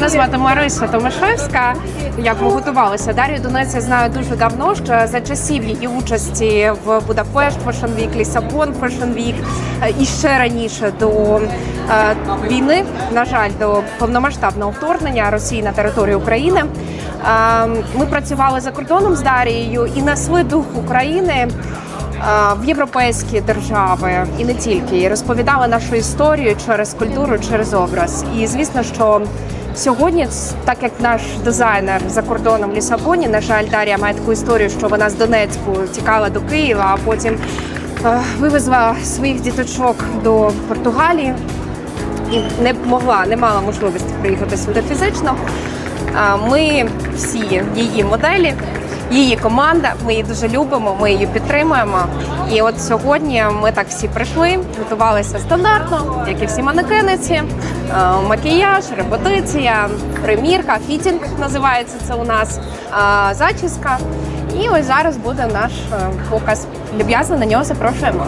Мене звати Мариса Томашевська. Як ми готувалися? Дар'ю Донець я знаю дуже давно, ще за часів її участі в Будапешт Fashion Week, Лісабон Fashion Week і ще раніше до е, війни, на жаль, до повномасштабного вторгнення Росії на територію України. Е, Ми працювали за кордоном з Дарією і несли дух України е, в європейські держави і не тільки і розповідали нашу історію через культуру, через образ. І звісно, що сьогодні, так як наш дизайнер за кордоном в Лісабоні, на жаль, Дар'я має таку історію, що вона з Донецьку тікала до Києва, а потім е, вивезла своїх діточок до Португалії і не могла, не мала можливості приїхати сюди фізично. Ми всі її моделі, її команда. Ми її дуже любимо, ми її підтримуємо. І от сьогодні ми так всі прийшли, готувалися стандартно, як і всі манекениці, макіяж, репетиція, примірка, фітінг називається це у нас, зачіска. І ось зараз буде наш е, показ. Люб'язно на нього запрошуємо.